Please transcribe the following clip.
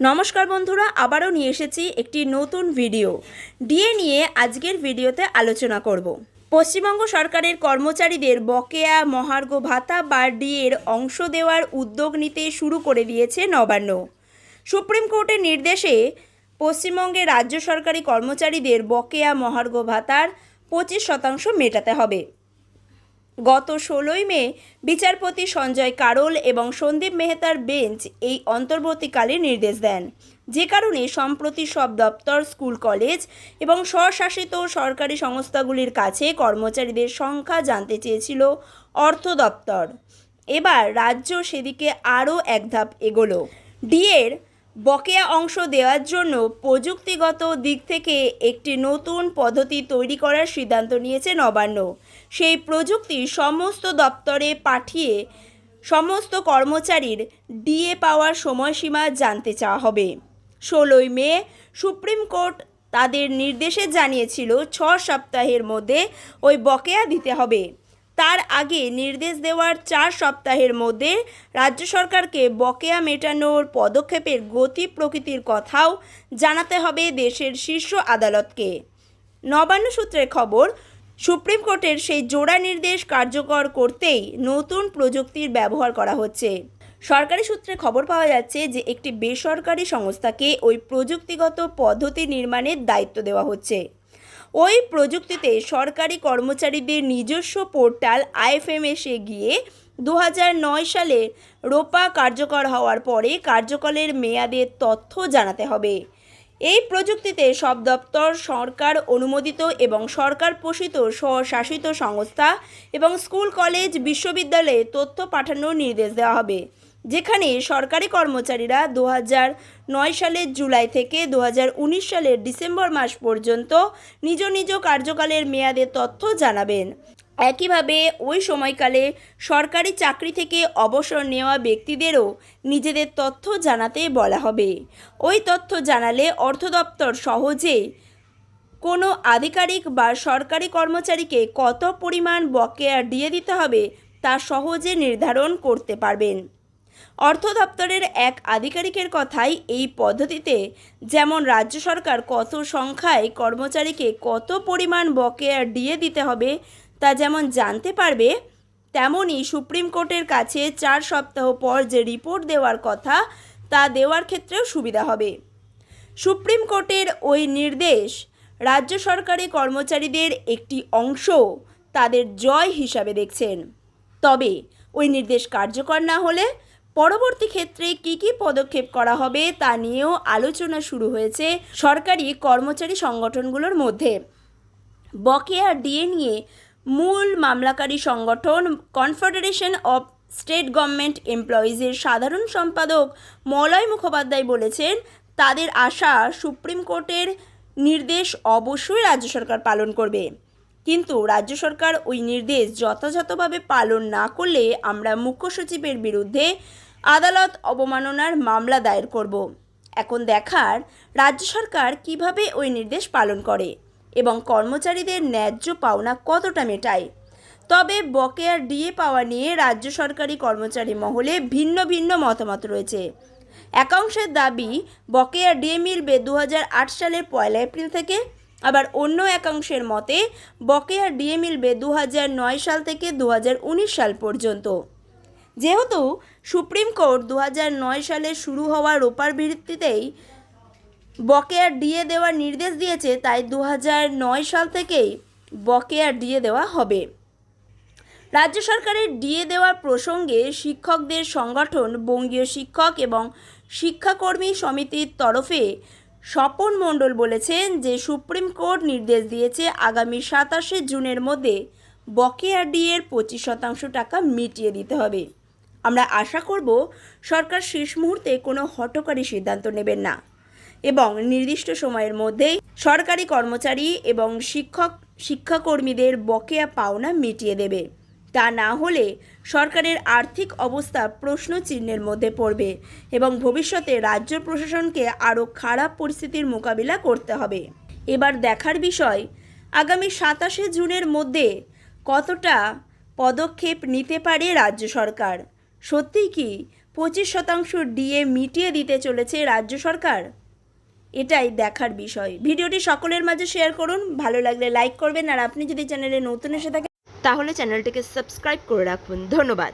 নমস্কার বন্ধুরা, আবারও নিয়ে এসেছি একটি নতুন ভিডিও। ডিএ নিয়ে আজকের ভিডিওতে আলোচনা করব। পশ্চিমবঙ্গ সরকারের কর্মচারীদের বকেয়া, মহার্ঘ ভাতা বা ডিএর অংশ দেওয়ার উদ্যোগ নিতে শুরু করে দিয়েছে নবান্ন। সুপ্রিম কোর্টের নির্দেশে পশ্চিমবঙ্গের রাজ্য সরকারি কর্মচারীদের বকেয়া, মহার্ঘ ভাতার পঁচিশ শতাংশ মেটাতে হবে। গত ষোলোই মে বিচারপতি সঞ্জয় কারোল এবং সন্দীপ মেহতার বেঞ্চ এই অন্তর্বর্তীকালীন নির্দেশ দেন। যে কারণে সম্প্রতি সব দপ্তর, স্কুল, কলেজ এবং স্বশাসিত সরকারি সংস্থাগুলির কাছে কর্মচারীদের সংখ্যা জানতে চেয়েছিল অর্থ দপ্তর। এবার রাজ্য সেদিকে আরও এক ধাপ এগোলো। ডিএর বকেয়া অংশ দেওয়ার জন্য প্রযুক্তিগত দিক থেকে একটি নতুন পদ্ধতি তৈরি করার সিদ্ধান্ত নিয়েছে নবান্ন। সেই প্রযুক্তি সমস্ত দপ্তরে পাঠিয়ে সমস্ত কর্মচারীর ডিএ পাওয়ার সময়সীমা জানতে চাওয়া হবে। ষোলোই মে সুপ্রিম কোর্ট তাদের নির্দেশে জানিয়েছিল, ছ সপ্তাহের মধ্যে ওই বকেয়া দিতে হবে। তার আগে নির্দেশ দেওয়ার চার সপ্তাহের মধ্যে রাজ্য সরকারকে বকেয়া মেটানোর পদক্ষেপের গতি প্রকৃতির কথাও জানাতে হবে দেশের শীর্ষ আদালতকে। নবান্ন সূত্রের খবর, সুপ্রিম কোর্টের সেই জোড়া নির্দেশ কার্যকর করতেই নতুন প্রযুক্তির ব্যবহার করা হচ্ছে। সরকারি সূত্রে খবর পাওয়া যাচ্ছে যে, একটি বেসরকারি সংস্থাকে ওই প্রযুক্তিগত পদ্ধতি নির্মাণের দায়িত্ব দেওয়া হচ্ছে। ওই প্রযুক্তিতে সরকারি কর্মচারীদের নিজস্ব পোর্টাল আইএফএমএসে গিয়ে দু সালে রোপা কার্যকর হওয়ার পরে কার্যকরের মেয়াদের তথ্য জানাতে হবে। এই প্রযুক্তিতে সব দপ্তর, সরকার অনুমোদিত এবং সরকার পোষিত স্বশাসিত সংস্থা এবং স্কুল, কলেজ, বিশ্ববিদ্যালয়ে তথ্য পাঠানোর নির্দেশ দেওয়া হবে। যেখানে সরকারি কর্মচারীরা দু নয় সালের জুলাই থেকে দু সালের ডিসেম্বর মাস পর্যন্ত নিজ নিজ কার্যকালের মেয়াদের তথ্য জানাবেন। একইভাবে ওই সময়কালে সরকারি চাকরি থেকে অবসর নেওয়া ব্যক্তিদেরও নিজেদের তথ্য জানাতে বলা হবে। ওই তথ্য জানালে অর্থ দপ্তর সহজে কোনো আধিকারিক বা সরকারি কর্মচারীকে কত পরিমাণ বকেয়া দিয়ে দিতে হবে তা সহজে নির্ধারণ করতে পারবেন। অর্থ দপ্তরের এক আধিকারিকের কথাই এই পদ্ধতিতে, যেমন রাজ্য সরকার কত সংখ্যায় কর্মচারীকে কত পরিমাণ বকেয়া দিয়ে দিতে হবে, তা যেমন জানতে পারবে তেমনই সুপ্রিম কোর্টের কাছে চার সপ্তাহ পর যে রিপোর্ট দেওয়ার কথা, তা দেওয়ার ক্ষেত্রেও সুবিধা হবে। সুপ্রিম কোর্টের ওই নির্দেশ রাজ্য সরকারি কর্মচারীদের একটি অংশ তাদের জয় হিসাবে দেখছেন। তবে ওই নির্দেশ কার্যকর না হলে পরবর্তী ক্ষেত্রে কী কী পদক্ষেপ করা হবে তা নিয়েও আলোচনা শুরু হয়েছে সরকারি কর্মচারী সংগঠনগুলোর মধ্যে। বকেয়া ডিএ নিয়ে মূল মামলাকারী সংগঠন কনফেডারেশন অব স্টেট গভর্নমেন্ট এমপ্লয়িজের সাধারণ সম্পাদক মলয় মুখোপাধ্যায় বলেছেন, তাদের আশা সুপ্রিম কোর্টের নির্দেশ অবশ্যই রাজ্য সরকার পালন করবে। কিন্তু রাজ্য সরকার ওই নির্দেশ যথাযথভাবে পালন না করলে আমরা মুখ্য সচিবের বিরুদ্ধে আদালত অবমাননার মামলা দায়ের করব। এখন দেখার রাজ্য সরকার কীভাবে ওই নির্দেশ পালন করে এবং কর্মচারীদের ন্যায্য পাওনা কতটা মেটায়? তবে বকেয়ার ডিএ পাওয়া নিয়ে রাজ্য সরকারি কর্মচারী মহলে ভিন্ন ভিন্ন মতামত রয়েছে। একাংশের দাবি, বকেয়া ডিএ মিলবে দু হাজার আট সালের পয়লা এপ্রিল থেকে। আবার অন্য একাংশের মতে, বকেয়া ডিএ মিলবে দু সাল থেকে দু হাজার উনিশ সাল পর্যন্ত। যেহেতু সুপ্রিম কোর্ট দু নয় সালে শুরু হওয়া রোপার ভিত্তিতেই বকেয়া ডিএ দেওয়ার নির্দেশ দিয়েছে, তাই দু নয় সাল থেকেই বকেয়া ডিএ দেওয়া হবে। রাজ্য সরকারের ডিএ দেওয়ার প্রসঙ্গে শিক্ষকদের সংগঠন, বঙ্গীয় শিক্ষক এবং শিক্ষাকর্মী সমিতির তরফে স্বপন মণ্ডল বলেছেন যে, সুপ্রিম কোর্ট নির্দেশ দিয়েছে আগামী সাতাশে জুনের মধ্যে বকেয়া ডিএর পঁচিশ শতাংশ টাকা মিটিয়ে দিতে হবে। আমরা আশা করব সরকার শেষ মুহূর্তে কোনো হটকারী সিদ্ধান্ত নেবেন না এবং নির্দিষ্ট সময়ের মধ্যেই সরকারি কর্মচারী এবং শিক্ষক, শিক্ষাকর্মীদের বকেয়া পাওনা মিটিয়ে দেবে। তা না হলে সরকারের আর্থিক অবস্থা প্রশ্ন চিহ্নের মধ্যে পড়বে এবং ভবিষ্যতে রাজ্য প্রশাসনকে আরও খারাপ পরিস্থিতির মোকাবিলা করতে হবে। এবার দেখার বিষয়, আগামী সাতাশে জুনের মধ্যে কতটা পদক্ষেপ নিতে পারে রাজ্য সরকার? সত্যিই কি পঁচিশ শতাংশ ডিএ মিটিয়ে দিতে চলেছে রাজ্য সরকার? এটাই দেখার বিষয়। ভিডিওটি সকলের মাঝে শেয়ার করুন। ভালো লাগলে লাইক করবেন। আর আপনি যদি চ্যানেলে নতুন এসে থাকেন, তাহলে চ্যানেলটিকে সাবস্ক্রাইব করে রাখুন। ধন্যবাদ।